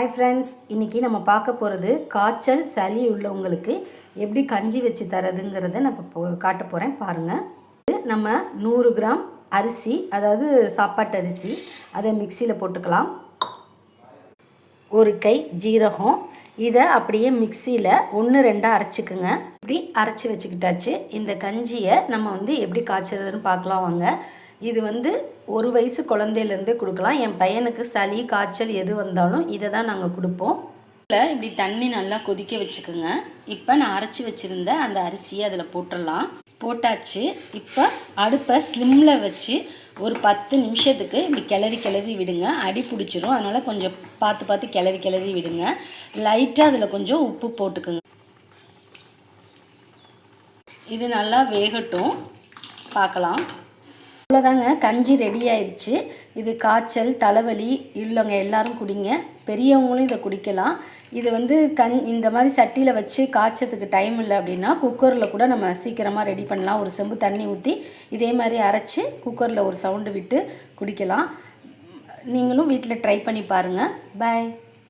Hi friends இன்றைக்கி நம்ம பார்க்க போகிறது காய்ச்சல் சளி உள்ளவங்களுக்கு எப்படி கஞ்சி வச்சு தரதுங்கிறத நான் இப்போ காட்ட போகிறேன் பாருங்கள் இது நம்ம நூறு கிராம் அரிசி அதாவது சாப்பாட்டு அரிசி அதை மிக்சியில் போட்டுக்கலாம். ஒரு கை ஜீரகம் இதை அப்படியே மிக்சியில் ஒன்று ரெண்டாக அரைச்சிக்குங்க. இப்படி அரைச்சி வச்சுக்கிட்டாச்சு. இந்த கஞ்சியை நம்ம வந்து எப்படி காய்ச்சறதுன்னு பார்க்கலாம் வாங்க. இது வந்து ஒரு வயசு குழந்தையிலேருந்தே கொடுக்கலாம். என் பையனுக்கு சளி காய்ச்சல் எது வந்தாலும் இதை தான் நாங்கள் கொடுப்போம். இதில் இப்படி தண்ணி நல்லா கொதிக்க வச்சுக்கோங்க. இப்போ நான் அரைச்சி வச்சுருந்த அந்த அரிசியை அதில் போட்டுடலாம். போட்டாச்சு. இப்போ அடுப்பை ஸ்லிம்மில் வச்சு ஒரு பத்து நிமிஷத்துக்கு இப்படி கிளறி கிளறி விடுங்க. அடி பிடிச்சிரும். அதனால் கொஞ்சம் பார்த்து பார்த்து கிளறி கிளறி விடுங்க. லைட்டாக அதில் கொஞ்சம் உப்பு போட்டுக்குங்க. இது நல்லா வேகட்டும். பார்க்கலாம். அவ்வளோதாங்க. கஞ்சி ரெடி ஆயிடுச்சு இது காய்ச்சல் தலைவலி இல்லைங்க எல்லாரும் குடிங்க. பெரியவங்களும் இதை குடிக்கலாம். இது வந்து கண் இந்த மாதிரி சட்டியில் வச்சு காய்ச்சதுக்கு டைம் இல்லை அப்படின்னா குக்கரில் கூட நம்ம சீக்கிரமாக ரெடி பண்ணலாம். ஒரு செம்பு தண்ணி ஊற்றி இதே மாதிரி அரைச்சி குக்கரில் ஒரு சவுண்டு விட்டு குடிக்கலாம். நீங்களும் வீட்டில் ட்ரை பண்ணி பாருங்கள் பாய்